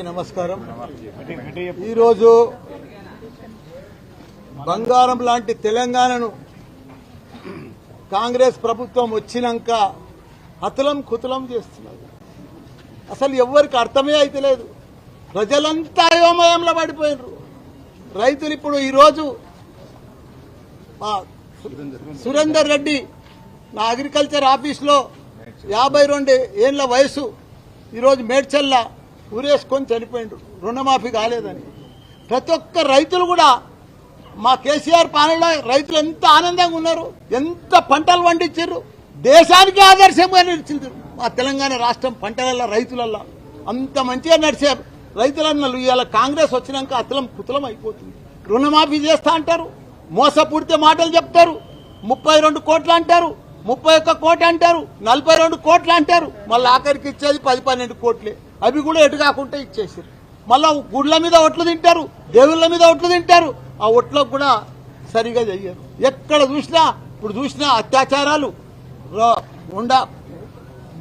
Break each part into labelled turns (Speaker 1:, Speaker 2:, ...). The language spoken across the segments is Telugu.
Speaker 1: అందరికీ నమస్కారం. ఈరోజు బంగారం లాంటి తెలంగాణను కాంగ్రెస్ ప్రభుత్వం వచ్చినాక హతులం కుతులం చేస్తున్నారు. అసలు ఎవరికి అర్థమే అయితే లేదు. ప్రజలంతా అయోమయంలో పడిపోయినారు. రైతులు ఇప్పుడు ఈరోజు మా సురేందర్ రెడ్డి నా అగ్రికల్చర్ ఆఫీస్లో యాభై రెండు ఏళ్ళ వయసు ఈరోజు మేడ్చల్ల ఊరేసుకొని చనిపోయిండు. రుణమాఫీ కాలేదని. ప్రతి ఒక్క రైతులు కూడా మా కేసీఆర్ పాలనలో రైతులు ఎంత ఆనందంగా ఉన్నారు ఎంత పంటలు పండించారు దేశానికి ఆదర్శంగా నిలిచింది. మా తెలంగాణ రాష్ట్రం పంటలల్లో రైతులల్లో అంత మంచిగా నడిచారు రైతులన్నలు ఇవాళ కాంగ్రెస్ వచ్చినాక అతలం కుతలం అయిపోతుంది. రుణమాఫీ చేస్తా అంటారు మోసపూడితే మాటలు చెప్తారు ముప్పై రెండు కోట్లు అంటారు ముప్పై ఒక్క కోటి అంటారు నలభై రెండు కోట్లు అంటారు. మళ్ళీ ఆఖరికి ఇచ్చేది పది పన్నెండు కోట్లే. అవి కూడా ఎటు కాకుండా ఇచ్చేసారు మళ్ళా గుడ్ల మీద ఒట్లు తింటారు దేవుళ్ళ మీద ఒట్లు తింటారు. ఆ ఒట్లకు కూడా సరిగా చెయ్యరు. ఎక్కడ చూసినా ఇప్పుడు చూసినా అత్యాచారాలు గుండా ఉండా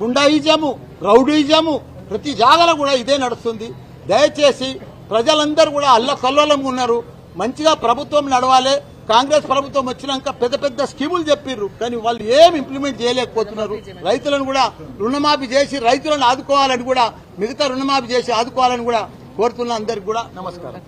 Speaker 1: గుండాయిజము రౌడీజము ప్రతి జాగాలో కూడా ఇదే నడుస్తుంది. దయచేసి ప్రజలందరూ కూడా అల్ల కల్లోలంగా ఉన్నారు. మంచిగా ప్రభుత్వం నడవాలి. కాంగ్రెస్ ప్రభుత్వం వచ్చినాక పెద్ద పెద్ద స్కీములు చెప్పిర్రు. కానీ వాళ్ళు ఏం ఇంప్లిమెంట్ చేయలేకపోతున్నారు. రైతులను కూడా రుణమాఫీ చేసి రైతులను ఆదుకోవాలని కూడా మిగతా రుణమాఫీ చేసి ఆదుకోవాలని కూడా కోరుతున్న అందరికి కూడా నమస్కారం.